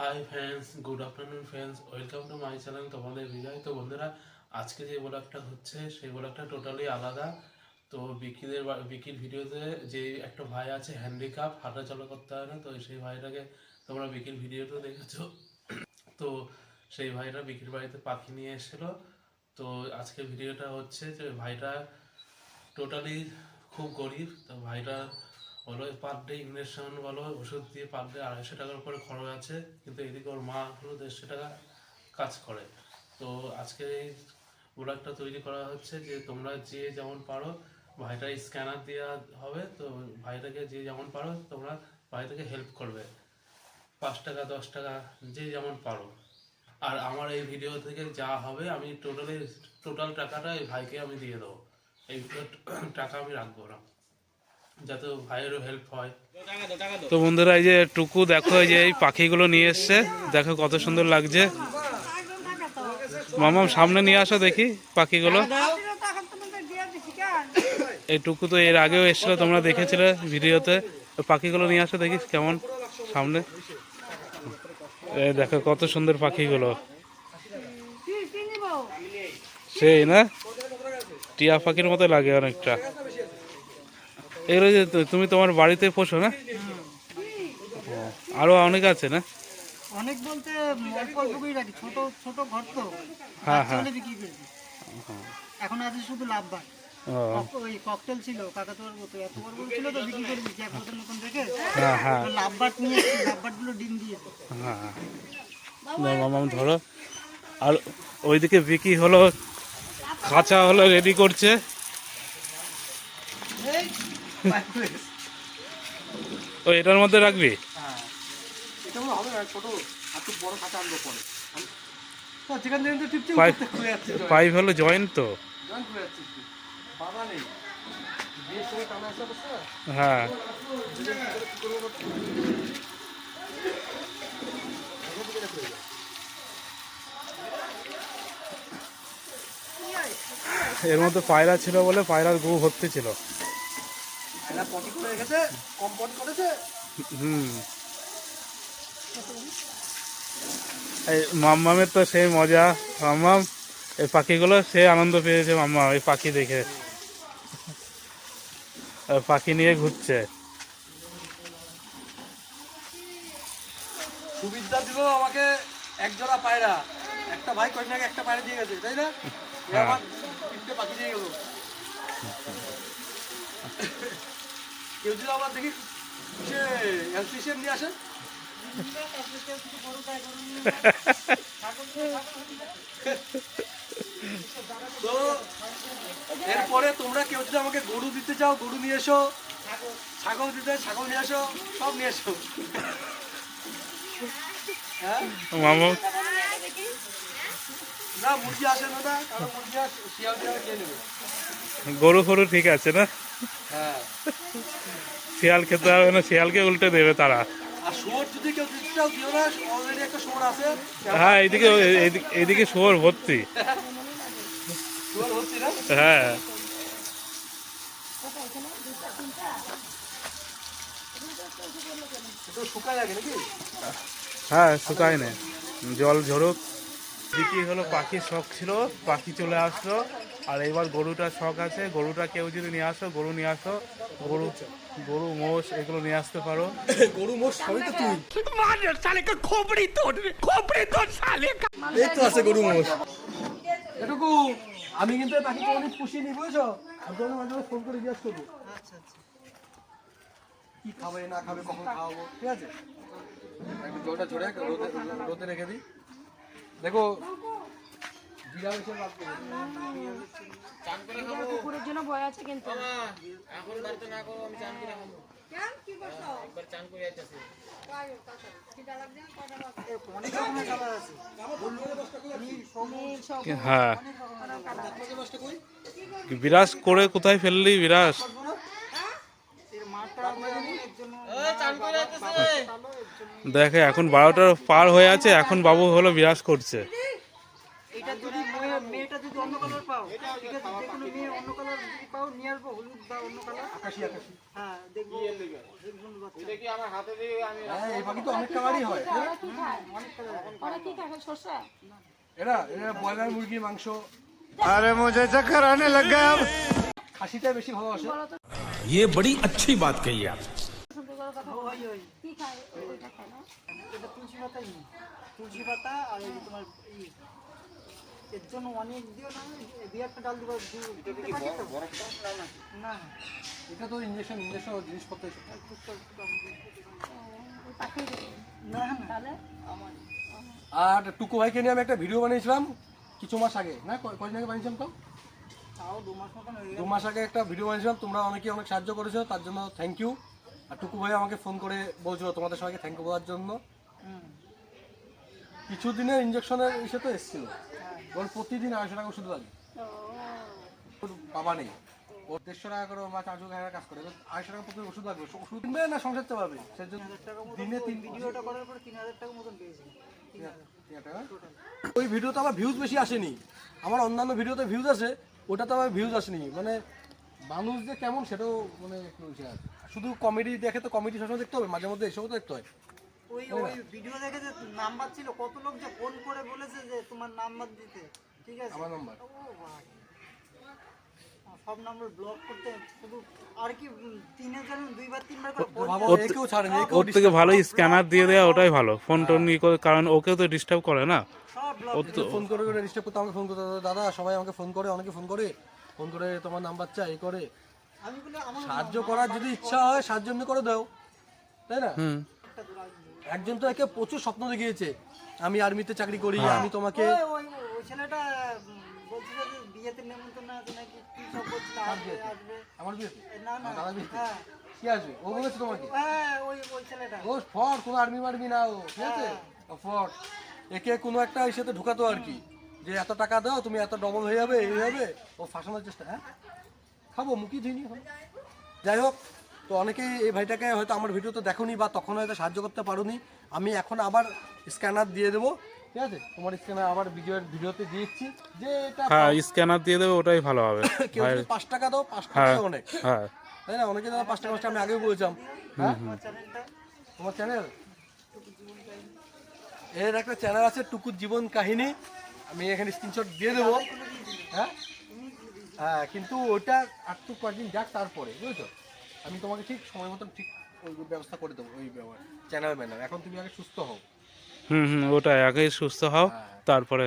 Hi friends good afternoon friends welcome to my channel তোমাদের বিজয় তো বন্ধুরা, আজকে যে ব্লগটা হচ্ছে, সেই ব্লগটা টোটালি আলাদা। তো বিকিদের বিকির ভিডিওতে যে একটা ভাই আছে হ্যান্ডিক্যাপ হাঁটা চলা করতে হয় না, তো সেই ভাইটাকে তোমরা বিকির ভিডিওতে দেখেছ। তো সেই ভাইটা বিকির বাড়িতে পাখি নিয়ে এসেছিল। তো আজকে ভিডিওটা হচ্ছে যে ভাইটা টোটালি খুব গরিব, তো ভাইটা বলো পার ডে ইঞ্জেকশন বলো, ওষুধ দিয়ে পার ডে আড়াইশো টাকার উপরে খরচ আছে, কিন্তু এদিকে ওর মা হলো দেড়শো টাকা কাজ করে। তো আজকে এই প্রোডাক্টটা তৈরি করা হচ্ছে যে তোমরা যে যেমন পারো ভাইটা স্ক্যানার দেওয়া হবে, তো ভাইটাকে যে যেমন পারো, তোমরা ভাইটাকে হেল্প করবে। পাঁচ টাকা, দশ টাকা, যে যেমন পারো। আর আমার এই ভিডিও থেকে যা হবে, আমি টোটালি টোটাল টাকাটা এই ভাইকে আমি দিয়ে দেবো। এই টাকা আমি রাখব না। যাতে হেল্প হয়। তো বন্ধুরা, এই যে টুকু, দেখো এই যে এই পাখিগুলো নিয়ে এসছে। দেখো কত সুন্দর লাগছে। মামাম সামনে নিয়ে আসো দেখি পাখিগুলো। এই টুকু তো এর আগেও এসেছিল, তোমরা দেখেছিলে ভিডিওতে। পাখিগুলো নিয়ে আসো দেখি কেমন, সামনে। দেখো কত সুন্দর পাখিগুলো। সেই না? টিয়া পাখির মতো লাগে অনেকটা। এগুলো যে তুমি তোমার বাড়িতে পোষো না? আরও অনেক আছে না? অনেক বলতে অল্প অল্প করে রাখি ছোট ছোট ঘর তো। হ্যাঁ, হ্যাঁ। বিক্রি করেছি এখন আছে শুধু লাভবান ওই ককটেল ছিল কাকাতুয়ার মতো এত বড় বড় ছিল তো বিক্রি করে দিচ্ছি এক বছর নতুন দেখে হ্যাঁ হ্যাঁ। লাভবাট নিয়ে এসেছি ডিম দিয়েছে হ্যাঁ। ধরো। আর ওইদিকে বিক্রি হলো খাঁচা হলো রেডি করছে। ও এটার মধ্যে রাখবি? এটা হবে না ছোট আর বড় খাঁচা আনব পরে তো যেখান থেকে তো টিপছে পাইপ পাইপ হলো জয়েন্ট তো। হ্যাঁ। এর মধ্যে পায়রা ছিল বলে পায়রার গু ভর্তি ছিল। পটি করে রেখেছে কম করেছে। হুম। এই মাম্মামের তো সেই মজা। মাম্মাম এই পাখিগুলো সে আনন্দ পেয়েছে মাম্মা এই পাখি দেখে। পাখি নিয়ে ঘুরছে। সুবিধা দিল আমাকে এক জোড়া পায়রা। একটা ভাই কয়েকদিন আগে একটা পায়রা দিয়ে গেছে তাই না? হ্যাঁ। আমার তিনটে পাখি দিয়ে গেল। কেউ যদি আবার দেখি সে এলসিসিএম নিয়ে আসে? তো এরপরে তোমরা কেউ যদি আমাকে গরু দিতে চাও গরু নিয়ে এসো ছাগল দিতে ছাগল নিয়ে এসো সব নিয়ে এসো। হ্যাঁ? মামা। না মুরগি আসে না কারণ মুরগি শিয়াল খেয়ে নেবে। গরু ফরু ঠিক আছে না? শিয়াল খেতে হবে না শিয়ালকে উল্টে দেবে তারা। হ্যাঁ এইদিকে এইদিকে- শোর ভর্তি। হ্যাঁ। শুকায় হ্যাঁ শুকায় না জল ঝরুক। দিকি হলো? পাখির শখ ছিল পাখি চলে আসলো। আর এবার গরুটার শখ আছে গরুটা কেউ যদি নিয়ে আসো গরু নিয়ে আসো গরু গরু মোষ এগুলো নিয়ে আসতে পারো। গরু মোষ সবই তো তুই। এই তো আছে গরু মোষ। এটুকু আমি কিন্তু পুষিয়ে নি বুঝেছ? আর জন্য মাঝে মাঝে ফোন করে জিজ্ঞাসা করব। আচ্ছা আচ্ছা। কি খাবে না খাবে কখন খাওয়াবো ঠিক আছে? একটু জলটা ঝরে রোদে রোদে রেখে দিই। দেখো বিড়াল এসে বাদ দেবে। কুকুরের জন্য ভয় আছে কিন্তু। আছে। হ্যাঁ। বিরাজ করে কোথায় ফেললি বিরাজ? দেখে এখন বারোটার পার হয়ে আছে এখন বাবু হলো বিরাজ করছে এটা যদি মেয়ে- মেয়েটা যদি অন্য কালার পাও ঠিক আছে যে কোনো মেয়ে অন্য কালার যদি পাও পাও নিয়ে আসবো হলুদ বা অন্য কালার আকাশি আকাশি হ্যাঁ দেখবো দেখুন বাচ্চা হ্যাঁ এই পাখি তো অনেক কালারই হয় ওরা কি খায় ওরা কি খায় শসা এরা এরা ব্রয়লার মুরগির মাংস अरे मुझे चक्कर आने लग गया अब খাসিটা বেশি ভালোবাসে বলো তো ये बड़ी अच्छी बात कही आप শুনতে করে কথা বলো। ওই ওই কি খায় ওইটা খায় না এটা তুলসী পাতাই নেই তুলসী পাতা আর এই যে তোমার ই এর জন্য অনেক দিও না দু একটা ডাল দিবা দু- তিনটে পাখি তো? না? না। এটা তো ইঞ্জেকশন ইঞ্জেকশন জিনিসপত্র না না। আর টুকু ভাইকে নিয়ে আমি একটা ভিডিও বানিয়েছিলাম কিছু মাস আগে। না ক- কয়দিন আগে বানিয়েছিলাম তো? দু মাস আগে একটা ভিডিও বানিয়েছিলাম তোমরা অনেকে অনেক সাহায্য করেছ তার জন্য থ্যাংক ইউ আর টুকু ভাই আমাকে ফোন করে বলছিল তোমাদের সবাইকে থ্যাংক ইউ বলার জন্য। কিছু দিনের ইঞ্জেকশনের ইসে তো এসেছিল। ওর প্রতিদিন আড়াইশো টাকা ওষুধ লাগে। ওর বাবা নেই। ওর দেড়শো টাকা করে বা চারশো টাকা কাজ করে। আড়াইশো টাকা প্রতি ওষুধ লাগবে। ওষুধ কিনবে না সংসার চালাবে? সেই জন্য দিনে তিন ভিডিওটা করার পর তিন হাজার টাকা মতন পেয়েছি? ওই ভিডিওতে আমার ভিউজ বেশি আসেনি। আমার অন্যান্য ভিডিওতে ভিউজ আছে ওটাতে আমার ভিউজ আসেনি। মানে মানুষ যে কেমন সেটাও মানে শুধু কমেডি দেখে তো কমেডি সবসময় দেখতে হবে মাঝে মধ্যে এসবও তো দেখতে হয়। ওই ওই ভিডিও দেখে যে নাম্বার ছিল কত লোক যে ফোন করে বলেছে যে তোমার নাম্বার দিতে ঠিক আছে? আমার নাম্বার ও ভাই। সব নাম্বার ব্লক করতে শুধু আর কি উম, তিনে দুইবার তিনবার করে ওর থেকে ভালো স্ক্যানার দিয়ে দেওয়া ওটাই ভালো। ফোন টোন করে কারণ ওকেও তো ডিস্টার্ব করে না। ফোন করে। করে ডিস্টার্ব করতে আমাকে ফোন করতে দাদা সবাই আমাকে ফোন করে অনেকে ফোন করে। ফোন করে তোমার নাম্বার চাই করে। আমি বলে আমার সাহায্য করার যদি ইচ্ছা হয় সাহায্য করে দাও। তাই না? হুম। একজন তো একে প্রচুর স্বপ্ন দেখিয়েছে আমি আর্মিতে চাকরি করি আমি তোমাকে ওই ওই ওই ছেলেটা বলছিল যে বিয়েতে নেমন্তন্ন আছে নাকি কি সব বলছিল আসবে আসবে। আমার বিয়ে না না দাদা বিয়ে হ্যাঁ। কি আসবে? ও বলেছে তোমাকে? হ্যাঁ ওই ওই ছেলেটা। ও ফট কোনো আর্মি মার্মি না ও ঠিক আছে? ফট একে কোনো একটা ইসেতে ঢুকাতো আর কি যে এত টাকা দাও তুমি এত ডবল হয়ে যাবে এই হবে ও ফাঁসানোর চেষ্টা হ্যাঁ? খাব মুখি ধুইনি এখন। যাই হোক তো অনেকেই এই ভাইটাকে হয়তো আমার ভিডিও তো দেখোনি বা তখন হয়তো সাহায্য করতে পারোনি। আমি এখন আবার স্ক্যানার দিয়ে দেবো। ঠিক আছে? তোমার স্ক্যানার আবার ভিডিওর ভিডিওতে দিয়েছি। যে এটা হ্যাঁ স্ক্যানার দিয়ে দেবে ওটাই ভালো হবে। কেউ যদি পাঁচ টাকা দাও পাঁচ হ্যাঁ টাকা অনেক। হ্যাঁ। তাই না? অনেকে দাদা পাঁচ টাকা পাঁচ টাকা আমি আগেও বলেছিলাম। হ্যাঁ? তোমার চ্যানেল এর একটা চ্যানেল আছে টুকুর জীবন কাহিনী। আমি এখানে স্ক্রিনশট দিয়ে দেবো। হ্যাঁ? হ্যাঁ কিন্তু ওটা আর তো কয়েকদিন যাক তারপরে বুঝেছ? আমি তোমাকে ঠিক সময় মতন ঠিক ওই ব্যবস্থা করে দেবো ওই চ্যানেল ম্যানার এখন তুমি আগে সুস্থ হও। হুম হুম ওটাই আগে সুস্থ হও তারপরে।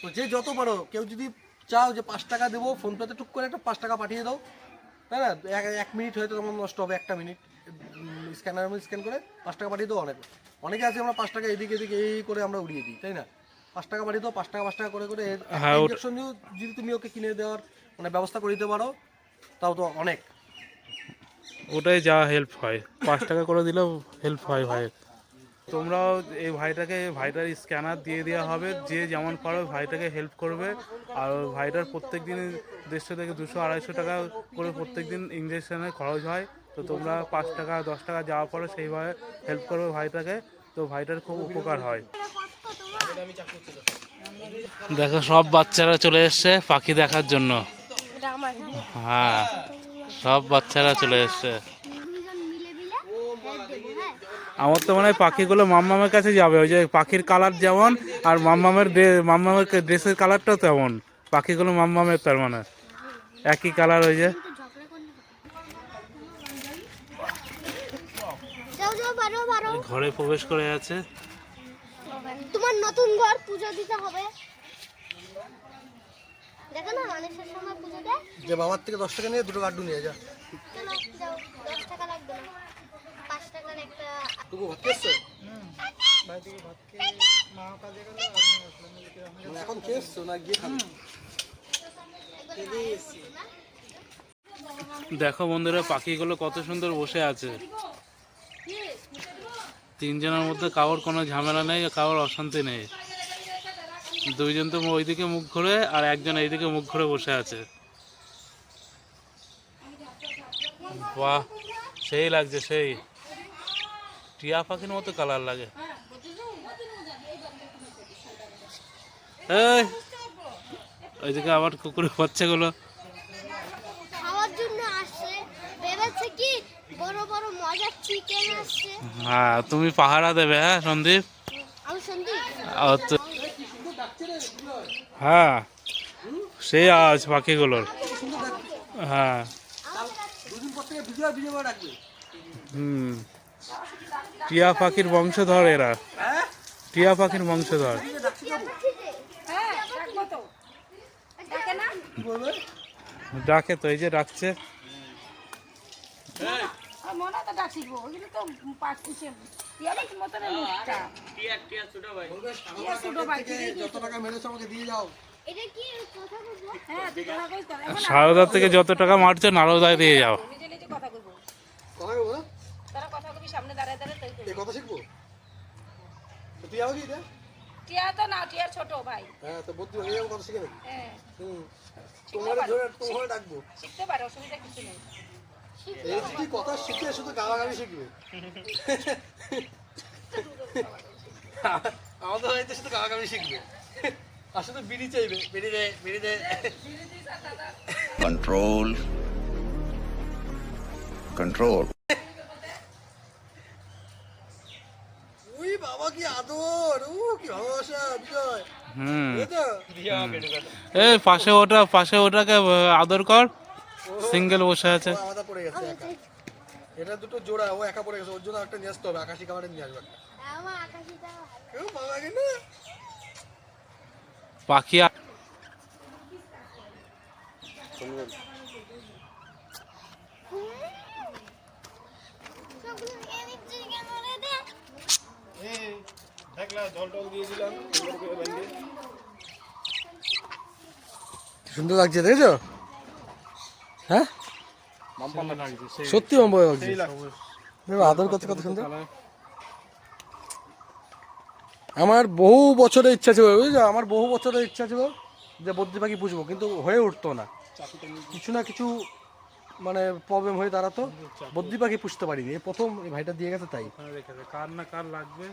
তো যে যত পারো কেউ যদি চাও যে পাঁচ টাকা দেবো ফোনপেতে টুক করে একটা পাঁচ টাকা পাঠিয়ে দাও। তাই না? এক- মিনিট হয়তো তোমার নষ্ট হবে একটা মিনিট স্ক্যানার স্ক্যান করে পাঁচ টাকা পাঠিয়ে দাও অনেক। অনেকে আছে আমরা পাঁচ টাকা এদিকে এদিকে এই করে আমরা উড়িয়ে দিই তাই না? পাঁচ টাকা পাঠিয়ে দাও পাঁচ টাকা পাঁচ টাকা করে করে হ্যাঁ, ইঞ্জেকশন যদি তুমি ওকে কিনে দেওয়ার মানে ব্যবস্থা করে দিতে পারো তাও তো অনেক। ওটাই যা হেল্প হয়। পাঁচ টাকা করে দিলেও হেল্প হয় ভাই। তোমরাও এই ভাইটাকে ভাইটার স্ক্যানার দিয়ে দেওয়া হবে। যে যেমন পারো ভাইটাকে হেল্প করবে। আর ভাইটার প্রত্যেক দিন দেড়শো থেকে দুশো আড়াইশো টাকা করে প্রত্যেক দিন ইঞ্জেকশনে খরচ হয়। তো তোমরা পাঁচ টাকা দশ টাকা যাওয়া পারো সেইভাবে হেল্প করবে ভাইটাকে। তো ভাইটার খুব উপকার হয়। দেখো সব বাচ্চারা চলে এসছে পাখি দেখার জন্য। হ্যাঁ। সব বাচ্চারা চলে এসছে। আমার তো মনে হয় পাখিগুলো মাম্মামের কাছে যাবে। ওই যে পাখির কালার যেমন আর মাম্মামের মাম্মামের ড্রেসের কালারটাও তেমন। পাখিগুলো মাম্মামের তার মানে। একই কালার ওই যে। ঘরে প্রবেশ করে আছে। তোমার নতুন ঘর পুজো দিতে হবে। দেখো না মানুষের সময় পুজো দেয়। যে বাবার থেকে দশ টাকা নিয়ে দুটো লাড্ডু নিয়ে যা। চলো যাও দশ টাকা লাগবে না। পাঁচ টাকার একটা টুকু ভাত খেয়েছো? মানে এখন খেয়েছো না গিয়ে খাবে? দেখো বন্ধুরা পাখিগুলো কত সুন্দর বসে আছে। তিনজনের মধ্যে কারোর কোনো ঝামেলা নেই কারোর অশান্তি নেই। দুইজন তো ওইদিকে মুখ ঘুরে আর একজন এইদিকে মুখ ঘুরে বসে আছে। বাহ সেই লাগছে সেই। টিয়া পাখির মতো কালার লাগে। ওইদিকে আবার কুকুরে বাচ্চাগুলো। গুলো হ্যাঁ তুমি পাহারা দেবে হ্যাঁ সন্দীপ? সন্দীপ। হ্যাঁ সেই আওয়াজ পাখিগুলোর। হ্যাঁ। হুম। টিয়া পাখির বংশধর এরা। টিয়া পাখির বংশধর। তো ডাকে তো, এই যে ডাকছে। মনে তো ডাকিব ওইগুলো তো পাখি সে টিয়ার মতন মুখটা বলবে? টিয়া ছোট পাখি যত টাকা মেরেছো আমাকে দিয়ে যাও। হ্যাঁ সারদার থেকে যত টাকা মারছে নারদায় দিয়ে যাও টিয়ার ছোট ভাই। হ্যাঁ হয়ে হ্যাঁ। শিখতে পারে অসুবিধা কিছু নেই। এই কথা শিখে শুধু গালাগালি শিখবে? আমাদের বাড়িতে শুধু গালাগালি শিখবে। আর শুধু বিড়ি চাইবে। বিড়ি দে বিড়ি দে। কন্ট্রোল কন্ট্রোল উই বাবা কি আদর কি ভালোবাসা বিজয়। হুম। এ পাশে ওটা পাশে ওটাকে আদর কর। সিঙ্গেল বসে আছে। পড়ে গেছে একা। এটা দুটো জোড়া ও একা পড়ে গেছে ওর জন্য একটা নিয়ে আসতে হবে আকাশি কামারে নিয়ে আসবে একটা। কেউ না। পাখি সুন্দর লাগছে দেখেছ? হ্যাঁ সত্যি লাগছে। আদর করতে কত সুন্দর আমার বহু বছরের ইচ্ছা ছিল বুঝছ? আমার বহু বছরের ইচ্ছা ছিল যে বদ্রি পাখি পুষবো কিন্তু হয়ে উঠতো না। কিছু না কিছু মানে প্রবলেম হয়ে দাঁড়াতো। বদ্রি পাখি পুষতে পারিনি। প্রথম এই ভাইটা দিয়ে গেছে তাই। কার না কার লাগবে?